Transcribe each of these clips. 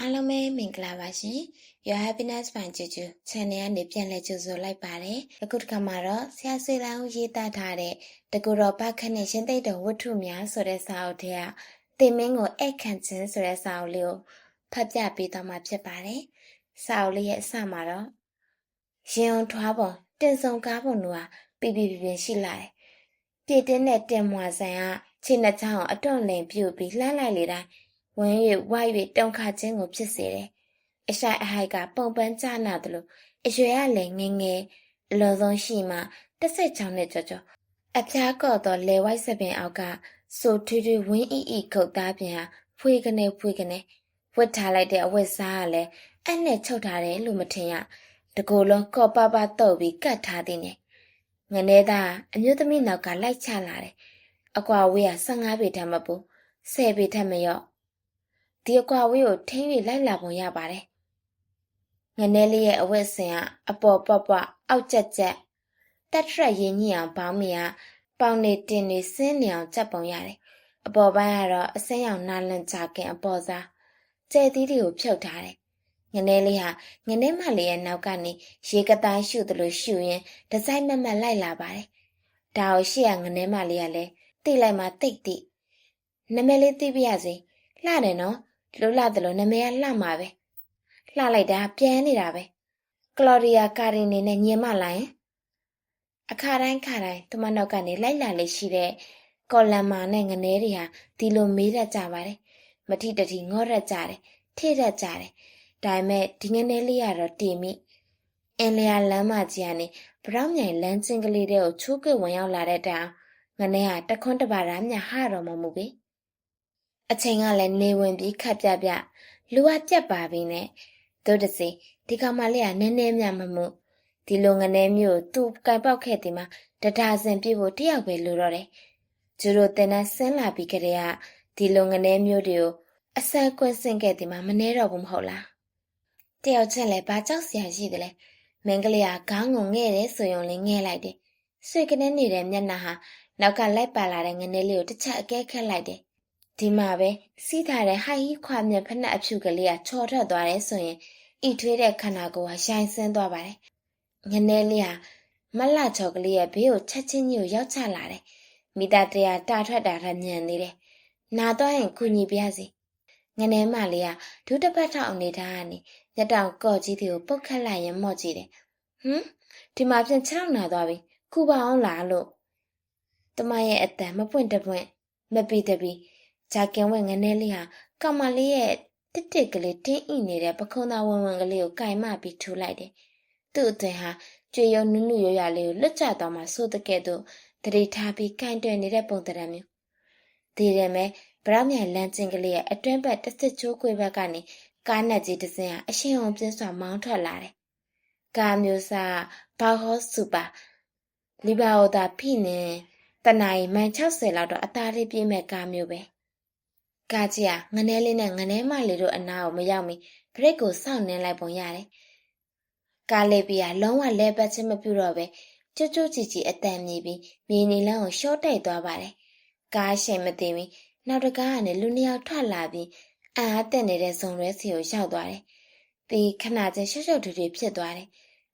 အားလုံးပဲမင်္ဂလာပါရှင် Your Happiness by Juju Channel ကနေပြန်လည်ကြိုဆိုလိုက်ပါတယ်အခုတစ်ခါမှာတော့ဆရာဆွေလန်းဦးရေးသားထားတဲ့တကူတော်ဘခနဲ့ရှင်သိတော်ဝတ္ထုများဆိုတဲ့စာအုပ်ထဲကတင်မင်းကိုအိတ်ခံခြင်းဆိုတဲ့စာအုပ်လေးကိုဖတ်ပြပေးသွားမှာဖြစ်ပါတယ်စာအုပ်လေးရဲ့အစမှာတော့ရင်ုံထွားပုံတင်ဆုံကားပုံတို့ဟာပြပြပြပြရှိလာတယ်ပြည်တင်းတဲ့တင်မွာဆန်ကခြေနှစ်ချောင်းကိုအတွန့်လင်ပြုတ်ပြီးလှမ်းလိုက်လေတိုင်း ဝင်း၍ဝိုက်၍တုံခါခြင်းကိုဖြစ်စေတယ်။အရှိုက်အဟိုက်ကပုံပန်းကျနာသလိုအရွယ်ကလည်းငယ်ငယ်အလွန်ဆုံးရှိမှတစ်ဆက်ချောင်းနဲ့ကြော်ကြော်အဖျားကော့သောလေဝိုက်စပင်အောက်ကဆိုထွေးထွေးဝင်းအီအီခုတ်သားပြင်ဟာဖွေကနေဖွေကနေဝတ်ထားလိုက်တဲ့အဝတ်စားကလည်းအနဲ့ချုပ်ထားတယ်လို့မထင်ရတကိုယ်လုံးကော့ပပတုတ်ပြီးကတ်ထားသည်နဲ့ငနေသားအမျိုးသမီးနောက်ကလိုက်ချလာတယ်အကွာဝေးက15ပေထက်မပူ10ပေထက်မရော့ ဒီအကွာဝေးကိုထိန်း၍လိုက်လာပုံရပါတယ်ငနေလေးရဲ့အဝတ်စင်ကအပေါ်ပွားပွားအောက်ကျက်ကျက်တက်ထရက်ရင်းညအောင်ဘောင်းမီကပေါင်နေတင်နေစင်းနေအောင်ကြက်ပုံရတယ်အပေါ်ပိုင်းကတော့အစင်းရောင်နာလန်ချခင်အပေါ်စားကျဲသီးတွေကိုဖြုတ်ထားတယ်ငနေလေးဟာငနေမလေးရဲ့နောက်ကနေရေကတိုင်းရှုသလိုရှုရင်းဒီဇိုင်းမမတ်လိုက်လာပါတယ်။ဒါကိုရှေ့ကငနေမလေးကလည်းတိလိုက်မှတိတ်တိနမည်လေးသိပြရစေလှတယ်နော် ဒီလိုလှတယ်လို့နမည်ကလှမှာပဲလှလိုက်တာပြန်နေတာပဲကလော်ဒီယာကာရီနေနဲ့ညင်မလာရင်အခါတိုင်းခါတိုင်းသူမနောက်ကနေလိုက်လာလေရှိတဲ့ကော်လမ်မာနဲ့ငနေတွေဟာဒီလိုမေးတတ်ကြပါတယ်မထိတတိငေါ့ရက်ကြတယ်ထိတတ်ကြတယ်ဒါပေမဲ့ဒီငနေလေးကတော့တည်မိအင်းလျာလမ်းမကြီးကနေဗရောင်းမြိုင်လမ်းချင်းကလေးတွေကိုချိုးကွဝင်ရောက်လာတဲ့တိုင်ငနေဟာတခွန်းတပါရမြဟတော့မမှုပဲ အချိန်ကလည်းနေဝင်ပြီးခတ်ပြပြလူကပြက်ပါပြီနဲ့တို့တစီဒီကောင်မလေးကနည်းနည်းမြမမှုဒီလိုငနေမျိုးသူကင်ပေါက်ခဲ့ဒီမှာတဒါစင်ပြဖို့တယောက်ပဲလိုတော့တယ်ကျူတို့တင်နဲ့ဆင်းလာပြီးကြတဲ့ကဒီလိုငနေမျိုးတွေကိုအဆန်းကွင်းဆင်းခဲ့ဒီမှာမနှဲတော့ဘူးမဟုတ်လားတယောက်ချင်းလည်းဘာကြောက်စရာရှိတယ်လဲမင်းကလေးကခေါင်းငုံငဲ့တယ်ဆိုရင်လည်းငဲ့လိုက်တယ်ဆွေကနေနေတဲ့မျက်နှာဟာနောက်ကလိုက်ပါလာတဲ့ငနေလေးကိုတစ်ချက်အကဲခတ်လိုက်တယ် ဒီမှာပဲစီးထားတဲ့ဟိုင်ဟီခွာမြက်ဖက်နှက်အဖြူကလေးကချော်ထွက်သွားတယ်ဆိုရင်ဤထွေးတဲ့ခန္ဓာကိုယ်ဟာရိုင်ဆင်းသွားပါတယ်ငနေလေးဟာမလှချော်ကလေးရဲ့ဘေးကိုချက်ချင်းကြီးကိုရောက်ချလာတယ်မိသားတရားတာထွက်တာထညံနေတယ်နာတော့ရင်ကုညီပြစီငနေမလေးကဒုတစ်ပတ်ထောက်အနေထားကနေညတောင်ကော့ကြီးတွေကိုပုတ်ခတ်လိုက်ရင်မော့ကြည့်တယ်ဟမ်ဒီမှာပြန်ချောင်းနာသွားပြီခုပါအောင်လားလို့တမရဲ့အတန်မပွင့်တပွင့်မပီတပီ ဂျာကင်ဝဲငနေလေးဟာကောင်မလေးရဲ့တစ်တစ်ကလေးတင်းအိနေတဲ့ပခုံးသားဝင်ဝင်ကလေးကိုကင်မပြီးထူလိုက်တယ်သူ့အသွင်ဟာကြွေရုံနုနုရရလေးကိုလွတ်ကျသွားမှဆိုတဲ့ကဲ့သို့တတိထားပြီးကင်တွယ်နေတဲ့ပုံတရံမျိုးဒီရဲမဲ့ဗရောင်းမြိုင်လမ်းချင်းကလေးရဲ့အတွင်းဘက်တစ်စစ်ချိုးခွေဘက်ကနေကားနက်ကြီးတစ်စင်းဟာအရှင်အောင်ပြင်းစွာမောင်းထွက်လာတယ်ကားမျိုးစားဘာဟောစူပါလီဘာအိုတာဖိနေတနအီမိုင်60လောက်တော့အသားလေးပြည့်မဲ့ကားမျိုးပဲ ကားကြီးကငနဲလေးနဲ့ငနဲမလေးတို့အနာကိုမရောက်မီဘရိတ်ကိုစောင့်နှင်းလိုက်ပုံရတယ်ကားလေးပြာလုံးဝလဲပတ်ချင်းမပြုတော့ပဲကျွတ်ကျွတ်ကြည်ကြည်အတန်မြည်ပြီးမြေနေလန်းကိုရှော့တိုက်သွားပါတယ်ကားရှိန်မသိမီနောက်တကားကနေလူနှစ်ယောက်ထွက်လာပြီးအံအားတက်နေတဲ့ဇုံရဲစီကိုရောက်သွားတယ်ပြီးခဏချင်းရှုပ်ရှုပ်ထွေးထွေးဖြစ်သွားတယ်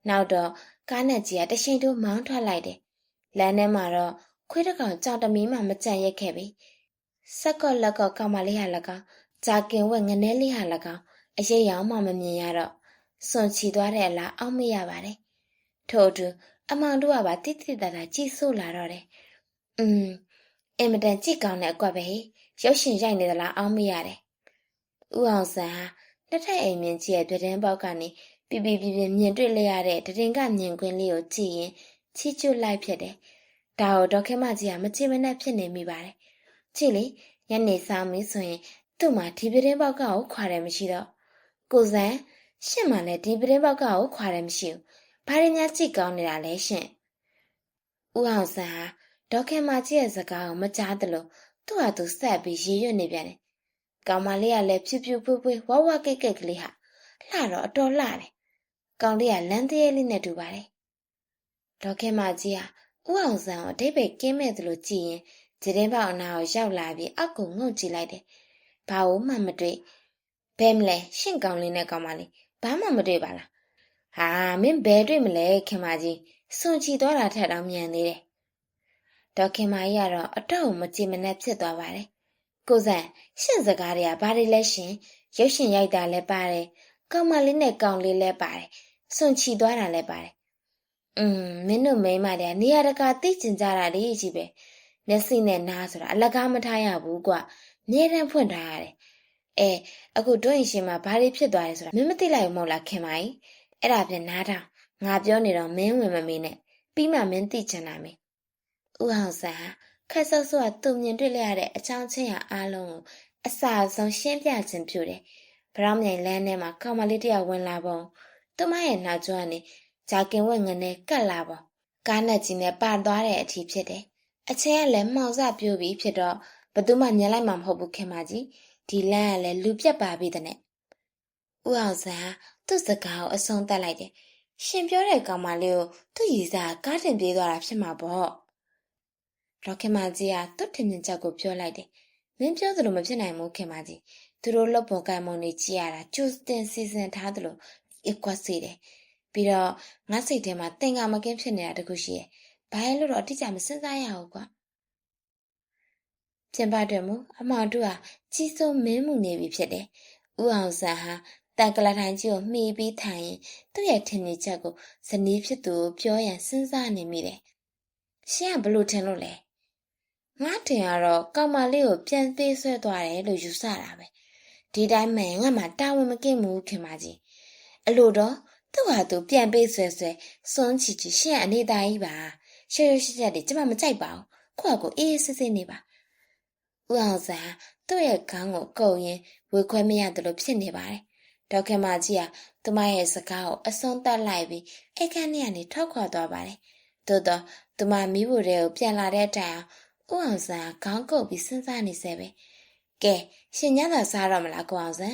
နောက်တော့ကားနဲ့ကြီးကတရှိန်တို့မောင်းထွက်လိုက်တယ်လမ်းထဲမှာတော့ခွေးတစ်ကောင်ကြောင်တမီးမှမကြံ့ရက်ခဲ့ပြီ စက်ကော့လက်ကော့ကောင်မလေးဟာ၎င်းဂျာကင်ဝက်ငနဲလေးဟာ၎င်းအရေးရောင်မှမမြင်ရတော့စွန်ချီသွားတဲ့အလားအောက်မရပါတယ်ထို့အတူအမောင်တို့ကပါတိတိတတာကြည်ဆို့လာတော့တယ်อืมအင်မတန်ကြည်ကောင်းတဲ့အကွက်ပဲရုပ်ရှင်ရိုက်နေသလားအောက်မရတယ်ဥအောင်ဆန်ဟာလက်ထက်အိမ်မြင်ကြီးရဲ့ပြတင်းပေါက်ကနေပြပြပြပြမြင်တွေ့လိုက်ရတဲ့တရင်ကမြင်ကွင်းလေးကိုကြည့်ရင်ချီကျွတ်လိုက်ဖြစ်တယ်ဒါကိုဒေါခင်မကြီးကမချင်မနှက်ဖြစ်နေမိပါတယ် ကြည့်လေညနေဆောင်ပြီဆိုရင်သူ့မှာဒီပြတင်းပေါက်ကကိုခွာတယ်မရှိတော့ကိုစံရှင့်မှလည်းဒီပြတင်းပေါက်ကကိုခွာတယ်မရှိဘူးဘာရင်းများကြည့်ကောင်းနေတာလဲရှင့်ဦးအောင်ဆန်ဟာဒေါခင်မကြီးရဲ့စကားကိုမကြားသလိုသူ့ဟာသူဆက်ပြီးရေရွတ်နေပြန်တယ်ကောင်မလေးကလည်းဖြူဖြူဖွေးဖွေးဝဝကိတ်ကိတ်ကလေးဟာလှတော့အတော်လှတယ်ကောင်လေးကလမ်းသေးလေးနဲ့တူပါတယ်ဒေါခင်မကြီးဟာဦးအောင်ဆန်းကိုအတိတ်ပဲကင်းမဲ့သလိုကြည့်ရင် ဂျင်းပေါက်အနာကိုရောက်လာပြီးအောက်ကိုငုံကြည့်လိုက်တယ်။ဘာလို့မှမတွေ့ဘယ်မလဲရှင့်ကောင်လေးနဲ့ကောင်မလေးဘာမှမတွေ့ပါလားဟာမင်းဘယ်တွေ့မလဲခင်မကြီးစွန်ချီသွားတာထက်တော့မြန်သေးတယ်ဒေါက်ခင်မကြီးကတော့အတော့မကြည်မနှက်ဖြစ်သွားပါတယ်ကိုစံရှင့်စကားတွေကဘာတွေလဲရှင်ရုပ်ရှင်ရိုက်တာလည်းပါတယ်ကောင်မလေးနဲ့ကောင်လေးလည်းပါတယ်စွန်ချီသွားတာလည်းပါတယ်อืมမင်းတို့မိန်းမတွေကနေရာတကာသိကျင်ကြတာလေးကြီးပဲ မျက်စိနဲ့နားဆိုတာအလကားမထားရဘူးကွမြဲတမ်းဖွင့်ထားရတယ်အဲအခုတွင်းရှင်မှာဘာတွေဖြစ်သွားလဲဆိုတာမင်းမသိလိုက်ဘူးမဟုတ်လားခင်မကြီးအဲ့ဒါပြန်နားထောင်ငါပြောနေတော့မင်းဝင်မမေးနဲ့ပြီးမှမင်းသိချင်တာမင်းဥအောင်ဆန်းဟာခက်ဆော့ဆော့ကသူမြင်တွေ့လိုက်ရတဲ့အချောင်းချင်းရအားလုံးကိုအစာဆုံးရှင်းပြခြင်းပြုတယ်ဗရောင်းမြိုင်လမ်းထဲမှာကောင်မလေးတယောက်ဝင်လာပုံသူမရဲ့နောက်ကျောကနေဂျာကင်ဝက်ငနဲ့ကတ်လာပုံကားနဲ့ကြီးနဲ့ပါသွားတဲ့အထိဖြစ်တယ် အချင်းကလည်းမှောင်စပြိုးပြီးဖြစ်တော့ဘသူမှမြင်လိုက်မှာမဟုတ်ဘူးခင်မကြီးဒီလမ်းကလည်းလူပြက်ပါပြီတဲ့နဲ့ဥအောင်ဆန်းဟာသူ့စကားကိုအဆုံးသတ်လိုက်တယ်ရှင်ပြောတဲ့ကောင်မလေးကိုသူ့ရည်စားကားတင်ပြေးသွားတာဖြစ်မှာပေါ့ဒေါက်ခင်မကြီးကသူ့ထင်မြင်ချက်ကိုပြောလိုက်တယ်မင်းပြောသလိုမဖြစ်နိုင်ဘူးခင်မကြီးသူတို့လှုပ်ပေါ်ကိုင်မုံနေကြည့်ရတာကျူစတင်စီစဉ်ထားသလိုအကွက်စီတယ်ပြီးတော့ငါစိတ်ထဲမှာတင်ကမကင်းဖြစ်နေတာတခုရှိရဲ့ ဘာလဲလို့တော့အတိအကျမစဉ်းစားရဘူးကွာပြင်ပတယ်မူအမောင်တို့ဟာကြီးစိုးမင်းမှုနေပြီဖြစ်တယ်ဥအောင်ဆန်းဟာတန်ကလထိုင်ကြီးကိုမှီပြီးထိုင်ရင်သူ့ရဲ့ထင်မြင်ချက်ကိုဇနီးဖြစ်သူကိုပြောရန်စဉ်းစားနေမိတယ်ရှင်ကဘလို့ထင်လို့လဲငါထင်ရတော့ကောင်မလေးကိုပြန်သေးဆွဲသွားတယ်လို့ယူဆတာပဲဒီတိုင်းမှငါမှတာဝန်မကင်းဘူးခင်မကြီးအလို့တော့သူ့ဟာသူပြန်ပေးဆွဲဆွဲစွန်းချီချီရှင့်အနေသားကြီးပါ ရှေ့ရှေ့ရှက်တွေကျမမကြိုက်ပါဘူးခွက်ကိုအေးအေးဆေးဆေးနေပါဦးအောင်စာသူ့ရဲ့ခေါင်းကိုကုပ်ရင်းဝေခွဲမရတယ်လို့ဖြစ်နေပါတယ်ဒေါက်ခင်မကြီးကသူမရဲ့စကားကိုအဆုံးသတ်လိုက်ပြီးအိတ်ခမ်းထဲကနေထွက်ခွာသွားပါတယ်သို့တော့သူမမိဖို့တဲ့ကိုပြန်လာတဲ့တိုင်အောင်ဦးအောင်စာခေါင်းကုပ်ပြီးစဉ်းစားနေစေပဲကဲရှင်ညသာစားတော့မလားကိုအောင်စံ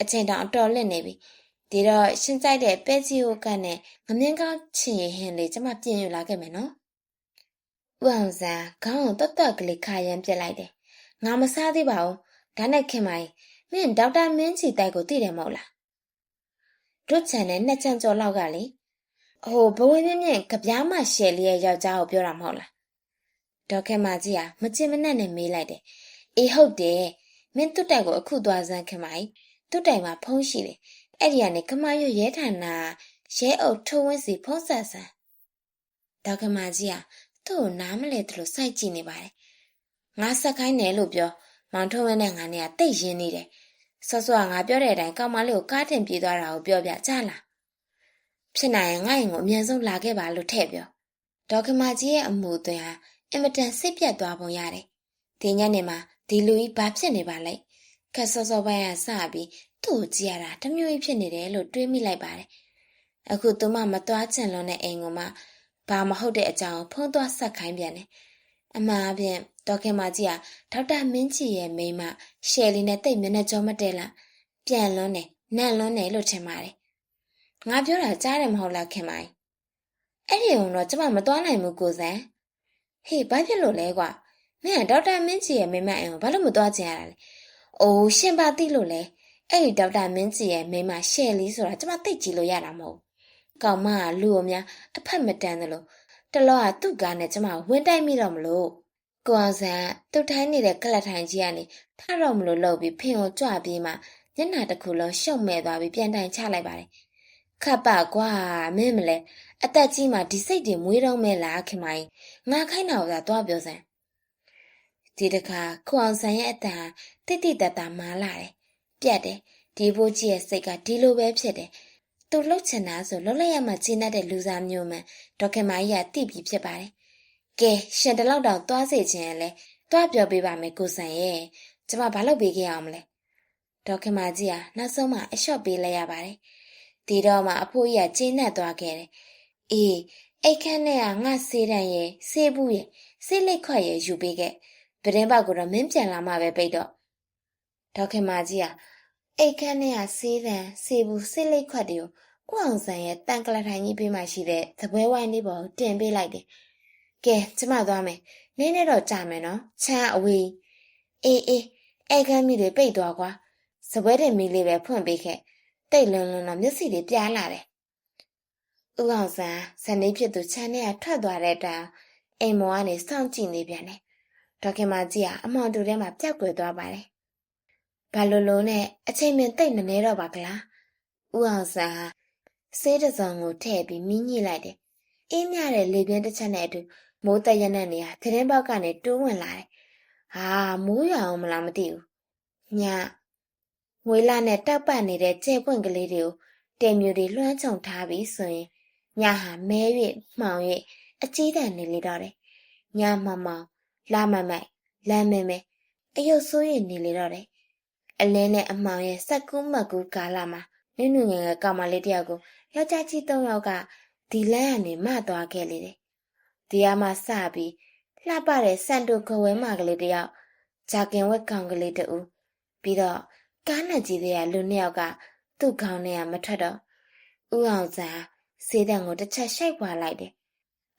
အချိန်တောင်အတော်လင့်နေပြီဒီတော့ရှင်ကြိုက်တဲ့ပဲကြီးကိုကတ်နဲ့ငမင်းကောင်းချင်ရင်ဟင်းလေးကျမပြင်ယူလာခဲ့မယ်နော်။ ဦးအောင်စံခေါင်းကိုတွတ်တွတ်ကလေးခါရမ်းပြစ်လိုက်တယ်။ငါမစားသေးပါဘူး။ဒါနဲ့ခင်မကြီးမင်းဒေါက်တာမင်းချီတိုက်ကိုသိတယ်မဟုတ်လား။တို့ချန်နဲ့နှစ်ချန်ကျော်လောက်ကလေ။ဟိုဘဝင်းမြင့်မြင့်ကြပြားမရှယ်လေးရဲ့ယောက်ျားကိုပြောတာမဟုတ်လား။ဒေါက်ခင်မကြီးကမချင်မနှက်နဲ့မေးလိုက်တယ်။အေးဟုတ်တယ်။မင်းတွတ်တိုက်ကိုအခုသွားစမ်းခင်မကြီး။တွတ်တိုက်မှာဖုံးရှိတယ်။အဲ့ဒီကနေကမရွရဲဌာနရဲအုပ်ထုံးဝင်းစီဖုံးဆက်ဆန်းဒေါက်ကမာကြီးက သူ့ကိုနားမလဲသလိုစိုက်ကြည့်နေပါတယ်ငါဆက်ခိုင်းတယ်လို့ပြောမောင်ထုံးဝင်းနဲ့ငါနဲ့ကတိတ်ရင်းနေတယ်ဆော့ဆော့ကငါပြောတဲ့အတိုင်းကောင်မလေးကိုကားတင်ပြေးသွားတာကိုပြောပြကြလားဖြစ်နိုင်ရင်ငါ့ရင်ကိုအမြန်ဆုံးလာခဲ့ပါလို့ထည့်ပြောဒေါက်ကမာကြီးရဲ့အမှုသွင်းဟာအင်မတန်စိတ်ပြတ်သွားပုံရတယ်ဒီညနေမှာဒီလူကြီးဘာဖြစ်နေပါလဲခက်စောစောပိုင်းကစပြီးသူ့ကိုကြည့်ရတာတမျိုးကြီးဖြစ်နေတယ်လို့တွေးမိလိုက်ပါတယ်။အခုသူမမသွားချင်လွန်းတဲ့အိမ်ကမှ ဘာမဟုတ်တဲ့အကြောင်းဖုံးသွားဆက်ခိုင်းပြန်တယ်။အမှန်အပြင်ဒေါက်ခင်မကြီးကဒေါက်တာမင်းကြီးရဲ့မိန်းမရှယ်လီနဲ့တိတ်မျက်နှာကြောမတည့်လားပြန်လွန်းတယ်နန့်လွန်းတယ်လို့ထင်ပါတယ်။ငါပြောတာကြားတယ်မဟုတ်လားခင်မိုင်။အဲ့ဒီုံတော့ကျမမသွားနိုင်ဘူးကိုစံ။ဟေးဘာဖြစ်လို့လဲကွာ။မင်းကဒေါက်တာမင်းကြီးရဲ့မိန်းမအိမ်ကိုဘာလို့မသွားချင်ရတာလဲ။အိုးရှင်ပါသိလို့လဲ။အဲ့ဒီဒေါက်တာမင်းကြီးရဲ့မိမရှယ်လီဆိုတာကျမသိကြည့်လို့ရတာမဟုတ် ကောင်မကလူအများအဖက်မတန်သလိုတလောကသူ့ကားနဲ့ကျမဝင်တိုက်မိတော့မလို့ကိုအောင်ဆန်းသူ့ထိုင်းနေတဲ့ကလတ်ထိုင်ကြီးကနေထတော့မလို့လှုပ်ပြီးဖင်ကိုကြွပြီးမှညနာတစ်ခုလုံးရှုံမဲ့သွားပြီးပြန်တိုင်ချလိုက်ပါတယ်ခပ်ပါကွာမင်းမလဲအသက်ကြီးမှဒီစိတ်တွေမွေးတော့မဲ့လားခင်မကြီးငါခိုင်းတာကသွားပြောစမ်းဒီတခါခွန်အောင်ဆန်းရဲ့အတန်တိတိတတ်တာမာလာတယ်ပြတ်တယ်ဒီဘိုးကြီးရဲ့စိတ်ကဒီလိုပဲဖြစ်တယ် သူလှုပ်ချင်တာဆိုလှုပ်လိုက်ရမှချင်းတဲ့လူစားမျိုးမှန်ဒေါက်ခင်မကြီးကတိပြီးဖြစ်ပါတယ်ကဲရှင်တလောက်တောင်သွားစေခြင်းလဲတွားပြောပေးပါမယ်ကိုဆန်ရဲ့ကျမဘာလုပ်ပေးခဲ့အောင်မလဲဒေါက်ခင်မကြီးကနောက်ဆုံးမှအလျှော့ပေးလိုက်ရပါတယ်ဒီတော့မှအဖိုးကြီးကကျင်းနဲ့သွားခဲ့တယ်အေးအိတ်ခမ်းနဲ့ကငါဆေးတန်ရဲ့ဆေးဘူးရဲ့ဆေးလိတ်ခွက်ရဲ့ယူပေးခဲ့ပဒင်းပေါက်ကတော့မင်းပြန်လာမှပဲပိတ်တော့ဒေါက်ခင်မကြီးက အိတ်ခမ်းထဲကဆေးတံဆေးဘူးဆေးလိတ်ခွက်တွေကိုကိုအောင်ဆန်ရဲ့တန်ကလထိုင်ကြီးပေးမှရှိတဲ့သပွဲဝိုင်းလေးပေါ်တင်ပေးလိုက်တယ်။ကဲကျမသွားမယ်။နင်းနေတော့ကြာမယ်နော်။ချမ်းအဝေးအေးအေးအိတ်ခမ်းမိတွေပိတ်သွားကွာ။စပွဲတဲ့မီလေးပဲဖွင့်ပေးခဲ့တိတ်လွန်လွန်တော့မျက်စိတွေပြားလာတယ်ဥအောင်ဆန်းဇနီးဖြစ်သူချမ်းနဲ့ကထွက်သွားတဲ့တိုင်အိမ်မောကနေစောင့်ကြည့်နေပြန်တယ်ဒေါခင်မကြီးကအမောင်တူထဲမှာပျောက်ကွယ်သွားပါတယ် ဘာလို့လို့နဲ့အချိန်မင်းတိတ်မနေတော့ပါကလားဥအောင်ဆန်းဟာဆေးတစ်စုံကိုထည့်ပြီးမီးညှိလိုက်တယ်အင်းမြတဲ့လေပြင်းတစ်ချက်နဲ့အတူမိုးတက်ရတဲ့နေရာသတင်းပေါက်ကနေတိုးဝင်လာတယ်ဟာမိုးရွာအောင်မလားမသိဘူးညငွေလာနဲ့တောက်ပတ်နေတဲ့ကျဲပွင့်ကလေးတွေကိုတဲမျိုးတွေလွှမ်းခြုံထားပြီးဆိုရင်ညဟာမဲ၍မှောင်၍အကြီးတန်းနေလေတော့တယ်ညမှမောင်လာမမိုက်လမ်းမဲမဲအယုတ်ဆိုးရနေလေတော့တယ် အလင်းနဲ့အမှောင်ရဲ့စက်ကူးမက်ကူးကာလမှာနုနုငယ်ငယ်ကောင်မလေးတယောက်ကိုယောက်ျားကြီးသုံးယောက်ကဒီလမ်းကနေမသွားခဲ့လေတယ်ဒီအမစပြီးလှပတဲ့စန်တိုခဝဲမကလေးတယောက်ဂျာကင်ဝက်ကောင်ကလေးတူပြီးတော့ကားနဲ့ကြီးတဲ့လူနှစ်ယောက်ကသူ့ခေါင်းထဲကမထွက်တော့ဥအောင်စာစေးတံကိုတစ်ချက်ရှိုက်ပွားလိုက်တယ်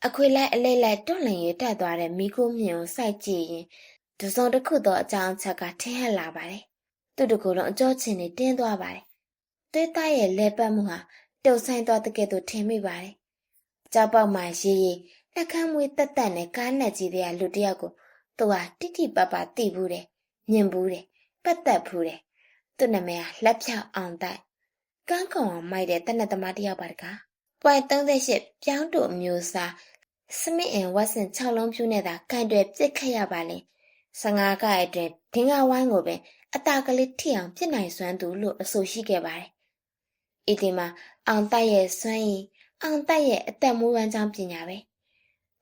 အခွေလိုက်အလိမ့်လိုက်တွန့်လင်ရတက်သွားတဲ့မိခိုးမြင်ကိုစိုက်ကြည့်ရင်ဒဇုံတစ်ခုသောအကြောင်းအချက်ကထင်ဟပ်လာပါတယ် သူ့တကူလုံးအကျော်ချင်နေတင်းသွားပါတယ်သွေးသားရဲ့လဲပတ်မှုဟာတုတ်ဆိုင်သွားတဲ့ကဲ့သို့ထင်မိပါတယ်ကြောက်ပေါက်မှရေးရေးလက်ခမ်းမွေးတက်တက်နဲ့ကားနဲ့ကြီးတဲ့လူတယောက်ကိုသူဟာတိတိပပတိဘူးတယ်မြင်ဘူးတယ်ပတ်သက်ဘူးတယ်သူ့နာမည်ကလက်ဖြောက်အောင်တိုက်ကန်းကုံအောင်မိုက်တဲ့တနက်သမားတယောက်ပါတကားပွိုင်38ပြောင်းတူအမျိုးအစားစမစ်အင်ဝတ်စင်6လုံးဖြူနဲ့သာကန်တွယ်ပြစ်ခတ်ရပါလေ15ကရဲ့အတွင်းဒင်္ဂဝိုင်းကိုပင် အတာကလေးထိအောင်ပြစ်နိုင်စွမ်းသူလို့အဆိုရှိခဲ့ပါတယ်ဤဒီမှာအောင်တိုက်ရဲ့စွမ်းရည်အောင်တိုက်ရဲ့အသက်မွေးဝမ်းကြောင်းပညာပဲ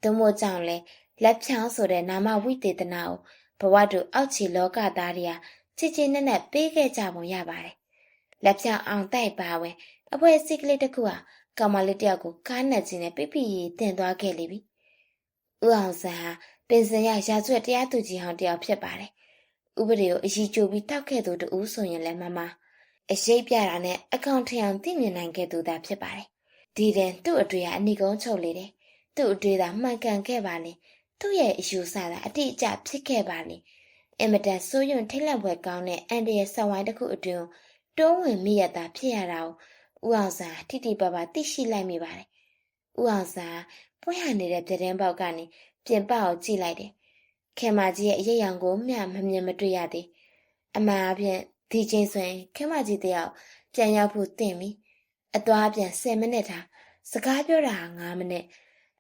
သူမို့ကြောင့်လဲလက်ဖြောင်းဆိုတဲ့နာမဝိသေသနာကိုဘဝတူအောက်ခြေလောကသားတွေကချစ်ချင်းနဲ့နဲ့ပေးခဲ့ကြပုံရပါတယ်လက်ဖြောင်းအောင်တိုက်ပါဝင်အဖွဲစီကလေးတစ်ခုဟာကောင်မလေးတယောက်ကိုကားနဲ့ချင်းနဲ့ပြပြရေးတင်သွားခဲ့လိမ့်ပြီ။ဦးအောင်ဆန်းဟာပင်စင်ရရာဇဝတ်တရားသူကြီးဟောင်းတယောက်ဖြစ်ပါတယ်။ ဥပဒေကိုအကြီးကျိုးပြီးတောက်ခဲ့သူတူဆိုရင်လည်းမမအရှိတ်ပြတာနဲ့အကောင့်ထအောင်သိမြင်နိုင်ခဲ့သူသာဖြစ်ပါတယ်။ဒီတဲ့သူ့အတွေ့အနိကုံးချုပ်လေတယ်။သူ့အတွေ့သာမှန်ကန်ခဲ့ပါလေ။သူ့ရဲ့အယူဆတာအတိအကျဖြစ်ခဲ့ပါလေ။အင်မတန်စိုးရွံထိတ်လန့်ဖွယ်ကောင်းတဲ့အန်ဒီရဲ့ဆောင်းဝိုင်းတစ်ခုအတွင်းတွန်းဝင်မိရတာဖြစ်ရတာကိုဦးအောင်စာတိတိပပသိရှိလိုက်မိပါတယ်။ဦးအောင်စာပွင့်ဟနေတဲ့ပြတဲ့ပေါက်ကနေပြင်ပအောင်ကြည့်လိုက်တယ်။ ခင်မကြီးရဲ့အရေးရောင်ကိုမျှမမြင်မတွေ့ရသေး။အမှန်အပြင်ဒီချိန်ဆိုရင်ခင်မကြီးတယောက်ပြန်ရောက်ဖို့တင့်ပြီ။အသွားပြန်10မိနစ်ထားစကားပြောတာ9မိနစ်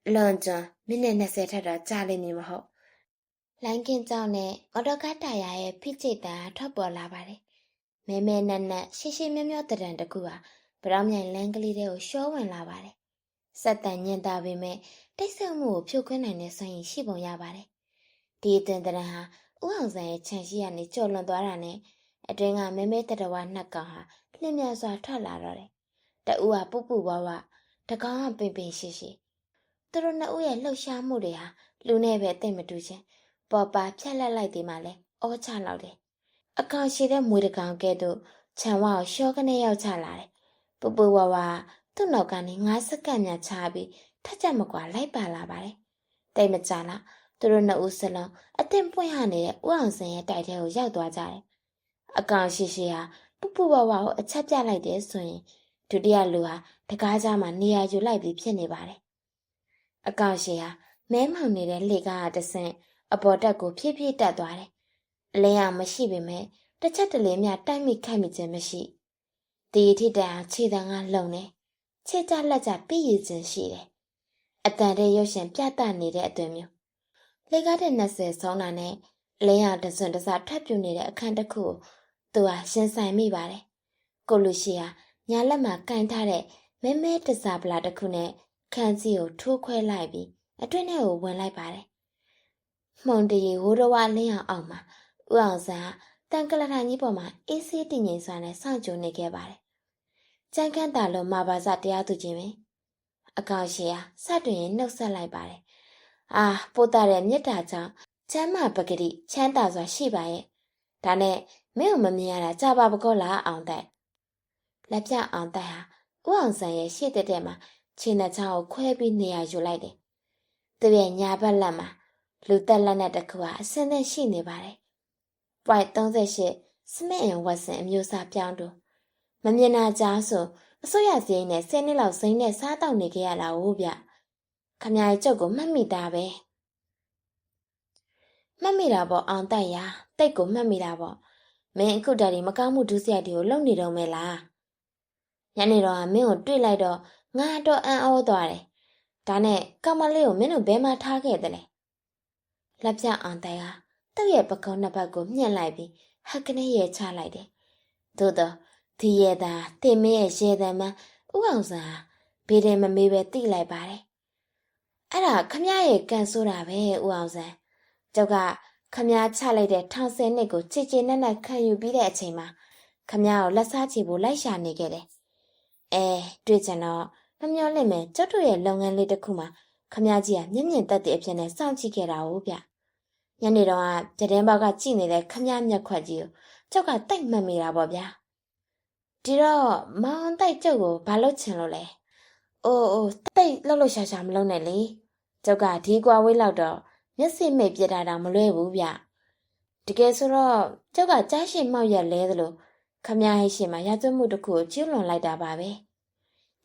အလွန်ကျွန်းမိနစ်20ထက်တော့ကြာလိမ့်မည်မဟုတ်။လိုင်းကင်းကြောင့်နဲ့အော်တိုကားတာယာရဲ့ဖိချိတ်တန်ထွက်ပေါ်လာပါတယ်။မဲမဲနက်နက်ရှေ့ရှေ့မျောမျောတံတကူဟာဗရောင်းမြိုင်လမ်းကလေးတွေကိုရှောဝင်လာပါတယ်။စက်တန်ညင်တာပေမဲ့တိတ်ဆိတ်မှုကိုဖြုတ်ခွင်းနိုင်တဲ့စွမ်းရည်ရှိပုံရပါတယ်။ ဒီအတင်တရံဟာဥအောင်ဆန်ရဲ့ခြံရှိရနေကြော်လွန်သွားတာနဲ့အတွင်းကမဲမဲတတဝါနှစ်ကောင်ဟာလျင်မြန်စွာထွက်လာတော့တယ်။တအူးဟာပူပူဝါဝတကောင်ကပင်ပင်ရှိရှိသူတို့နှစ်ဦးရဲ့လှုပ်ရှားမှုတွေဟာလူနဲ့ပဲတိတ်မတူချင်းပေါ်ပါဖြတ်လက်လိုက်သေးမှလဲအောချလောက်တယ်။အကောင်ရှိတဲ့မွေတကောင်ကဲ့သို့ခြံဝါကိုရှောကနေရောက်ချလာတယ်ပူပူဝါဝါသူ့နောက်ကနေ9စက္ကန့်များချပြီးထက်ချက်မကွာလိုက်ပါလာပါတယ်။တိတ်မကြလား သူတို့နှစ်ဦးစလုံးအသင်ပွင့်ဟနေတဲ့ဥအောင်စင်ရဲ့တိုက်ထဲကိုရောက်သွားကြတယ်။အကောင်ရှိရှိဟာပူပူဝါဝါကိုအချက်ပြလိုက်တယ်ဆိုရင်ဒုတိယလူဟာတကားကြားမှာနေရာယူလိုက်ပြီးဖြစ်နေပါတယ်။အကောင်ရှိဟာမဲမောင်နေတဲ့လေကားကတဆင့်အပေါ်တက်ကိုဖြည်းဖြည်းတက်သွားတယ်။အလင်းအောင်မရှိပေမဲ့တစ်ချက်တလေမြတိုက်မိခိုက်မိခြင်းမရှိ။ဒီထိတန်ခြေတံကလုံနေခြေကြလက်ကြပြည့်ရည်ခြင်းရှိတယ်အတန်တဲ့ရုပ်ရှင်ပြသနေတဲ့အသွင်မျိုး လေကားတဲ့20ဆုံးတာနဲ့အလင်းရတစွန်တစထပ်ပြနေတဲ့အခန်းတစ်ခုကိုသူဟာရှင်းဆိုင်မိပါတယ်ကိုလူရှိဟာညာလက်မှာကန်ထားတဲ့မဲမဲတစားပလာတစ်ခုနဲ့ခန်းစီကိုထိုးခွဲလိုက်ပြီးအတွင်းထဲကိုဝင်လိုက်ပါတယ်မှုန်တရီဟိုးတော်ဝလင်းအောင်အောင်မှာဥအောင်စံတန်ကလထိုင်ကြီးပေါ်မှာအေးဆေးတည်ငြိမ်စွာနဲ့စောင့်ကြိုနေခဲ့ပါတယ်။ကြမ်းခန့်တာလုံးမာပါစတရားသူချင်းပင်အကောင်ရှိရာစတွင်ရင်နှုတ်ဆက်လိုက်ပါတယ်။ အာပို့တာတဲ့မြတ်တာကြောင့်ချမ်းမပကတိချမ်းသာစွာရှိပါရဲ့။ဒါနဲ့မင်းကိုမမြင်ရတာကြပါပကောလားအောင်တဲ့။လက်ပြအောင်တဲ့ဟာဥအောင်ဆန်ရဲ့ရှေ့တက်တဲ့မှာခြေနှချောင်းကိုခွဲပြီးနေရာယူလိုက်တယ်။သူ့ရဲ့ညာဘက်လက်မှာလူသက်လက်နဲ့တခုဟာအစင်းနဲ့ရှိနေပါတယ်။ point 38စမစ်အင်ဝတ်စင်အမျိုးအစားပြောင်းတူမမြင်နာကြားဆိုအစိုးရစည်းနဲ့10နှစ်လောက်စိမ့်နဲ့စားတောက်နေကြရတာဟုတ်ဗျ ခမရဲ့ကျုပ်ကိုမှတ်မိတာပဲမှတ်မိတာပေါ့အောင်တိုက်ရတိတ်ကိုမှတ်မိတာပေါ့မင်းအခုတည်းမကောင်းမှုဒုစရိုက်တွေကိုလုပ်နေတော့မဲလားညနေတော့မင်းကိုတွေ့လိုက်တော့ငါတော့အံ့ဩသွားတယ်ဒါနဲ့ကောင်မလေးကိုမင်းတို့ဘဲမှထားခဲ့တယ်လေလက်ပြအောင်တိုင်ဟာသူ့ရဲ့ပကုံးနှစ်ဘက်ကိုမြှင့်လိုက်ပြီးဟက်ကနေရဲချလိုက်တယ်သို့တော့ဒီရဲသာတင်မရဲ့ရဲသမ်းမဥအောင်စံဟာဘေးတယ်မမေးပဲတိလိုက်ပါတယ် အဲ့ဒါခမရဲ့ကန်ဆိုတာပဲဥအောင်စံကျောက်ကခမချလိုက်တဲ့ထောင်ဆယ်နှစ်ကိုချစ်ချစ်နက်နက်ခံယူပြီးတဲ့အချိန်မှာခမကိုလက်စားချေဖို့လိုက်ရှာနေခဲ့တယ်အဲတွေ့ချင်တော့မမျော်လင့်မဲ့ကျောက်တို့ရဲ့လုပ်ငန်းလေးတစ်ခုမှာခမကြီးကမျက်မြင်သက်တဲ့အဖြစ်နဲ့စောင့်ကြည့်ခဲ့တာဟုတ်ဗျညနေတော့ကကြတဲ့ဘောက်ကကြည့်နေတဲ့ခမမျက်ခွက်ကြီးကိုကျောက်ကတိတ်မှတ်မိတာပေါ့ဗျာဒီတော့မောင်တိုက်ကျောက်ကိုဘာလို့ချင်လို့လဲ အိုးအိုးတိတ်လှုပ်လှုပ်ရှားရှားမလုပ်နဲ့လေကျောက်ကဒီကွာဝေးလောက်တော့မျက်စိမိတ်ပြစ်တာတော့မလွဲဘူးဗျတကယ်ဆိုတော့ကျောက်ကကြားရှိမောက်ရက်လဲသလိုခမရဲ့ရှင်မှာရသွမှုတစ်ခုကိုကျူးလွန်လိုက်တာပါပဲ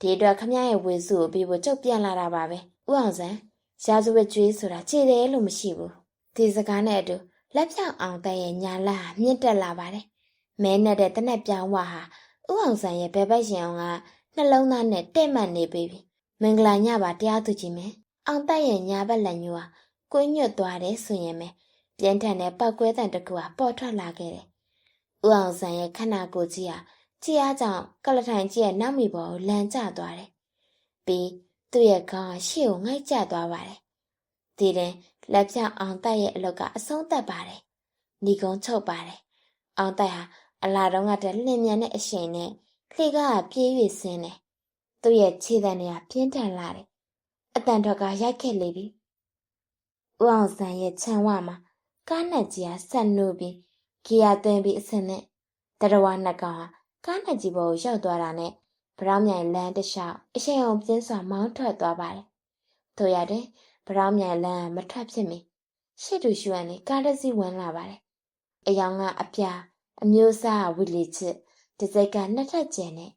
ဒီအတွက်ခမရဲ့ဝေစုကိုပြီးဖို့ကျောက်ပြန်လာတာပါပဲဥအောင်စံရာဇဝတ်ကျွေးဆိုတာခြေတယ်လို့မရှိဘူးဒီစကားနဲ့အတူလက်ဖြောင်အောင်တဲ့ရဲ့ညာလာမြင့်တက်လာပါတယ်မဲနဲ့တဲ့တနက်ပြောင်းဝါဟာဥအောင်ဆန်ရဲ့ဘယ်ဘက်ရှင်အောင်က နှလုံးသားနဲ့တဲ့မှတ်နေပြီမင်္ဂလာညပါတရားသူကြီးမင်းအောင်တက်ရဲ့ညာဘက်လက်ညိုးဟာကွင်းညွတ်သွားတယ်ဆိုရင်ပဲပြင်းထန်တဲ့ပောက်ကွဲတံတစ်ခုဟာပေါ်ထွက်လာခဲ့တယ်ဥအောင်ဆန်ရဲ့ခန္ဓာကိုယ်ကြီးဟာကြည်အားကြောင့်ကလထိုင်ကြီးရဲ့နောက်မိပေါ်ကိုလန်ကျသွားတယ်ပြီးသူ့ရဲ့ခေါင်းဟာရှေ့ကိုငိုက်ကျသွားပါတယ်ဒီရင်လက်ဖြောင်အောင်တက်ရဲ့အလုတ်ကအဆုံးသတ်ပါတယ်။ညီကုန်းချုပ်ပါတယ်။အောင်တက်ဟာအလာတော့ကတည်းလင်းမြန်တဲ့အရှိန်နဲ့ ခလီကပြေး၍ဆင်းတယ်။သူ့ရဲ့ခြေတံတွေကပြင်းထန်လာတယ်။အတန်တော်ကရိုက်ခဲ့လေပြီ။ဦးအောင်ဆန်ရဲ့ခြံဝမှာကားနဲ့ကြီးဟာဆက်နိုးပြီးဂီယာသွင်းပြီးအစင်းနဲ့တရဝနှစ်ကောင်ဟာကားနဲ့ကြီးပေါ်ကိုရောက်သွားတာနဲ့ဗရောင်းမြိုင်လမ်းတစ်လျှောက်အရှိန်အောင်ပြင်းစွာမောင်းထွက်သွားပါတယ်။တို့ရတယ်ဗရောင်းမြိုင်လမ်းမထွက်ဖြစ်မီရှစ်တူရှူရန်နေကားတစ်စီးဝင်လာပါတယ်။အယောင်ကအပြာအမျိုးအစားဝီလီချစ် ဒီစိတ်ကနှစ်ထပ်ကျန်နဲ့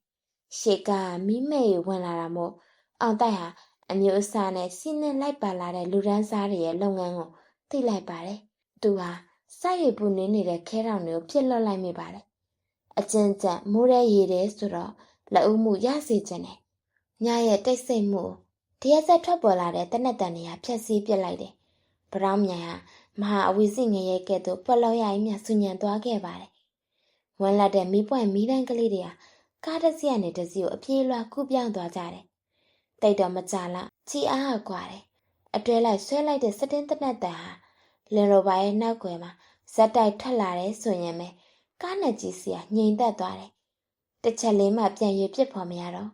ရှေကမိမဲ့ဝင်လာတာမို့အောင်တိုက်ဟာအမျိုးအစားနဲ့စီးနှင်းလိုက်ပါလာတဲ့လူဒန်းစားတွေရဲ့လုပ်ငန်းကိုသိလိုက်ပါတယ်။သူဟာစိုက်ရည်ပူနေနေတဲ့ခဲတောင်တွေကိုပြစ်လွတ်လိုက်မိပါတယ်။အကျဉ်းကျမိုးရဲရည်တယ်ဆိုတော့လက်ဦးမှုရစေခြင်းနဲ့ညရဲ့တိတ်ဆိတ်မှုတရက်ဆက်ထွက်ပေါ်လာတဲ့တနက်တန်တွေကဖြက်စီးပစ်လိုက်တယ်။ဗရောင်းမြန်ဟာမဟာအဝီစီငရဲကဲ့သို့ပွက်လောက်ရရင်မြဆူညံသွားခဲ့ပါတယ်။ ဝမ်းလက်တဲ့မီးပွင့်မီးတန်းကလေးတွေကကားတစ်စီးကနေတစ်စီးကိုအပြေးလွှာကူးပြောင်းသွားကြတယ်။တိတ်တော့မကြလားချီအားကကွာတယ်။အတွဲလိုက်ဆွဲလိုက်တဲ့စတင်းတနက်တန်ဟာလင်ရိုဘာရဲ့နောက်ွယ်မှာဇက်တိုက်ထွက်လာတယ်ဆိုရင်ပဲကားနဲ့ကြီးစီကငြိမ်သက်သွားတယ်။တစ်ချက်လေးမှပြန်ရွပြစ်ဖို့မရတော့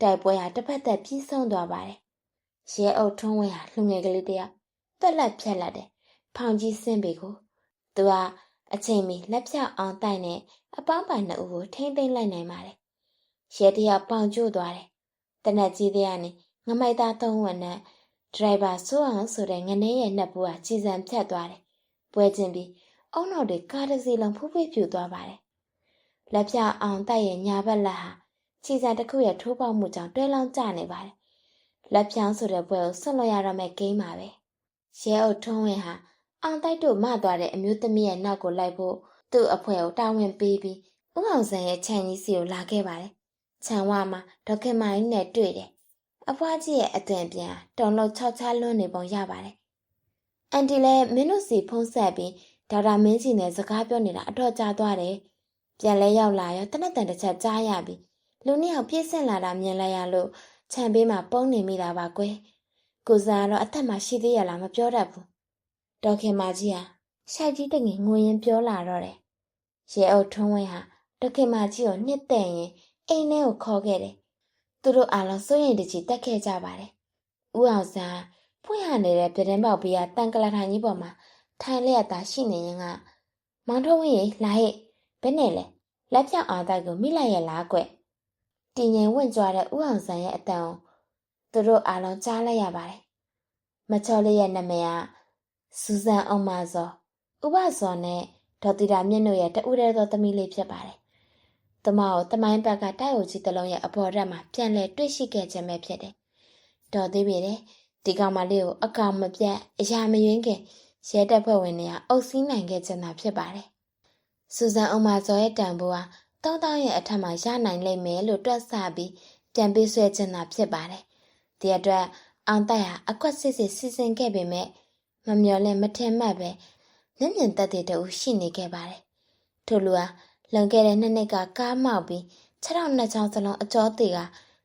တိုက်ပွဲဟာတစ်ဖက်သက်ပြီးဆုံးသွားပါတယ်။ရဲအုပ်ထုံးဝင်းဟာလူငယ်ကလေးတယောက်တွက်လက်ဖြက်လက်တယ်။ဖောင်ကြီးဆင်းပေကိုသူက အချိန်မီလက်ဖြောက်အောင်တိုက်နဲ့အပေါင်းပါနှစ်ဦးကိုထိမ့်သိမ့်လိုက်နိုင်ပါတယ်။ရဲတယောက်ပေါင်ကျို့သွားတယ်။တနက်ကြီးတဲ့ကနေငမိုက်သားသုံးဝန်နဲ့ဒရိုက်ဘာစိုးအောင်ဆိုတဲ့ငနေရဲ့နှစ်ဘူးကကြည်စံဖြတ်သွားတယ်။ပွဲချင်းပြီးအုံနောက်တွေကားတစ်စီးလုံးဖူးဖွေးပြူသွားပါတယ်။လက်ဖြောက်အောင်တိုက်ရဲ့ညာဘက်လက်ဟာခြေစံတစ်ခုရဲ့ထိုးပေါက်မှုကြောင့်တွဲလောင်းကျနေပါတယ်။လက်ဖြောင်းဆိုတဲ့ဘွဲကိုဆွတ်လို့ရတော့မဲ့ဂိမ်းပါပဲ။ရဲအုပ်ထုံးဝင်ဟာ အောင်တိုက်တို့မသွားတဲ့အမျိုးသမီးရဲ့နောက်ကိုလိုက်ဖို့သူ့အဖွဲကိုတာဝန်ပေးပြီးဥအောင်ဆန်ရဲ့ခြံကြီးစီကိုလာခဲ့ပါတယ်။ခြံဝမှာဒေါခင်မိုင်းနဲ့တွေ့တယ်။အဖွားကြီးရဲ့အသွင်ပြန်တုံလုံး၆ချလွန်းနေပုံရပါတယ်။အန်တီလည်းမင်းတို့စီဖုံးဆက်ပြီးဒေါက်တာမင်းကြီးနဲ့စကားပြောနေတာအတော့ကြားသွားတယ်။ပြန်လဲရောက်လာရောတနက်တန်တစ်ချက်ကြားရပြီးလူနှစ်ယောက်ပြည့်စင်လာတာမြင်လိုက်ရလို့ခြံပေးမှာပုံနေမိတာပါကွယ်ကိုစားတော့အသက်မှရှိသေးရလားမပြောတတ်ဘူး ဒေါခင်မကြီးဟာရှိုက်ကြီးတငယ်ငွေရင်ပြောလာတော့တယ်ရဲအုပ်ထုံးဝင်းဟာဒေါခင်မကြီးကိုနှစ်သက်ရင်အိမ်ထဲကိုခေါ်ခဲ့တယ်သူတို့အားလုံးစိုးရင်တကြီးတက်ခဲ့ကြပါတယ်ဦးအောင်ဆန်းဖွင့်ဟနေတဲ့ပြတင်းပေါက်ဘေးကတန်ကလာထိုင်ကြီးပေါ်မှာထိုင်လျက်သာရှိနေရင်ကမောင်ထုံးဝင်းရေလာဟဲ့ဘယ်နဲ့လဲလက်ဖြောက်အောင်တိုက်ကိုမိလိုက်ရဲ့လားကွတည်ငြိမ်ဝင့်ကြွားတဲ့ဥအောင်ဆန်းရဲ့အတန်ကိုသူတို့အားလုံးကြားလိုက်ရပါတယ်။မချော်လေးရဲ့နာမည်က စူဇန်အောင်မဇော်ဥပဇော်နဲ့ဒေါ်တီတာမြင့်တို့ရဲ့တဦးတည်းသောသမီးလေးဖြစ်ပါတယ်။တမကိုတမိုင်းဘက်ကတိုက်အိုကြီးတစ်လုံးရဲ့အပေါ်ရက်မှာပြန်လဲတွေ့ရှိခဲ့ခြင်းပဲဖြစ်တယ်။ဒေါ်သေးပြီလေဒီကောင်မလေးကိုအကောင်မပြတ်အရာမယွင်းခင်ရဲတပ်ဖွဲ့ဝင်တွေကအုပ်စီးနိုင်ခဲ့ခြင်းသာဖြစ်ပါတယ်။စူဇန်အောင်မဇော်ရဲ့တန်ဖိုးဟာတောင်းတောင်းရဲ့အထက်မှာရနိုင်လိမ့်မယ်လို့တွက်ဆပြီးပြန်ပေးဆွဲခြင်းသာဖြစ်ပါတယ်။ဒီအတွက်အောင်တိုက်ဟာအကွက်စစ်စစ်စီစဉ်ခဲ့ပေမဲ့ မမျော်လင့်မထင်မှတ်ပဲမျက်မြင်သက်သေတူရှိနေခဲ့ပါတယ်။ထို့လူဟာလွန်ခဲ့တဲ့နှစ်နှစ်ကကားမောက်ပြီးခြေထောက်နှစ်ချောင်းစလုံးအကျော်သေးက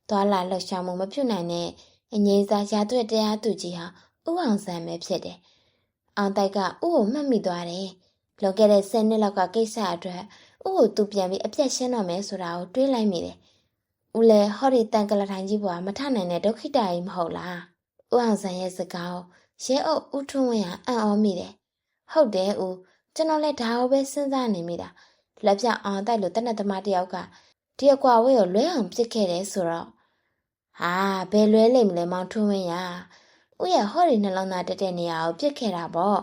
သွာလာလှုပ်ရှားမှုမပြုနိုင်တဲ့အငိမ့်စားရာသွက်တရားသူကြီးဟာဥအောင်ဆန်းပဲဖြစ်တယ်။အောင်တိုက်ကဥကိုမှတ်မိသွားတယ်။လွန်ခဲ့တဲ့10နှစ်လောက်ကကိစ္စအတွက်ဥကိုသူပြန်ပြီးအပြက်ရှင်းတော့မယ်ဆိုတာကိုတွေးလိုက်မိတယ်။ဦးလည်းဟော်ဒီတန်ကလထိုင်ကြီးပေါ်မထနိုင်တဲ့ဒုက္ခိတကြီးမဟုတ်လား။ဥအောင်ဆန်းရဲ့စကားကို ရဲအုပ်ဦးထွန်းဝင်းဟာအံ့ဩမိတယ်။ဟုတ်တယ်ဦးကျွန်တော်လည်းဒါကိုပဲစဉ်းစားနေမိတာ။လက်ပြအောင်တိုက်လို့တနက်သမားတယောက်ကဒီအကွာဝဲကိုလွဲအောင်ပြစ်ခဲ့တယ်ဆိုတော့ဟာဘယ်လွဲလိမ့်မလဲမောင်ထွန်းဝင်းရဥရဟော်ရီနှလုံးသားတက်တဲ့နေရာကိုပြစ်ခဲ့တာပေါ့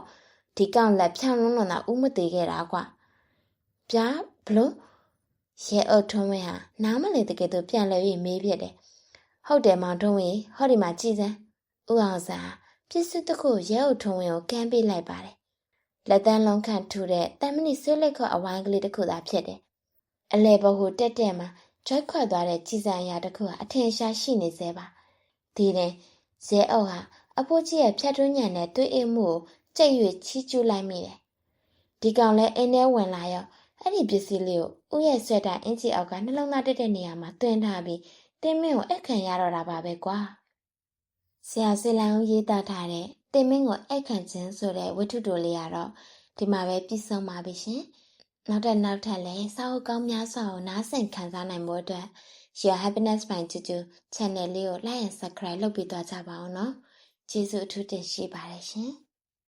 ဒီကောင်လက်ဖြောင်းလုံးလုံးသာဥမသေးခဲ့တာကွာဗျာဘလို့ရဲအုပ်ထွန်းဝင်းဟာနားမလည်တကယ်တော့ပြန်လဲပြီးမေးဖြစ်တယ်ဟုတ်တယ်မောင်ထွန်းဝင်းဟော်ဒီမှာကြည်စမ်းဥအောင်စာ ပြစ်စစ်တစ်ခုရဲအုပ်ထွန်းဝင်းကိုကမ်းပေးလိုက်ပါတယ်လက်တန်းလုံးခန့်ထူတဲ့တမ်မနီဆွေးလက်ခော့အဝိုင်းကလေးတစ်ခုသာဖြစ်တယ်အလဲဘဟုတက်တက်မှာကျွိုက်ခွက်သွားတဲ့ကြည်စံအရာတစ်ခုဟာအထင်ရှားရှိနေသေးပါဒီရင်ဇဲအုပ်ဟာအဖိုးကြီးရဲ့ဖြတ်တွင်းညံနဲ့တွေးအိမ်မှုကိုကြိတ်၍ချီးကျူးလိုက်မိတယ်ဒီကောင်လဲအိမ်ထဲဝင်လာရောအဲ့ဒီပစ္စည်းလေးကိုဥရဲ့ဆွဲတာအင်ဂျီအောက်ကနှလုံးသားတက်တဲ့နေရာမှာတွင်ထားပြီးတင်းမင်းကိုအခန့်ရတော့တာပါပဲကွာ ဆရာစေလန်ဦးရေးသားထားတဲ့တင်းမင်းကိုအခန့်ခြင်းဆိုတဲ့ဝတ္ထုတိုလေးကတော့ဒီမှာပဲပြီးဆုံးပါပြီရှင်နောက်ထပ်နောက်ထပ်လည်းစာအုပ်ကောင်းများစွာကိုနားဆင်ခံစားနိုင်ဖို့အတွက် Your Happiness by Juju Channel လေးကို like and subscribe လုပ်ပြီးသွားကြပါအောင်နော်ကျေးဇူးအထူးတင်ရှိပါတယ်ရှင်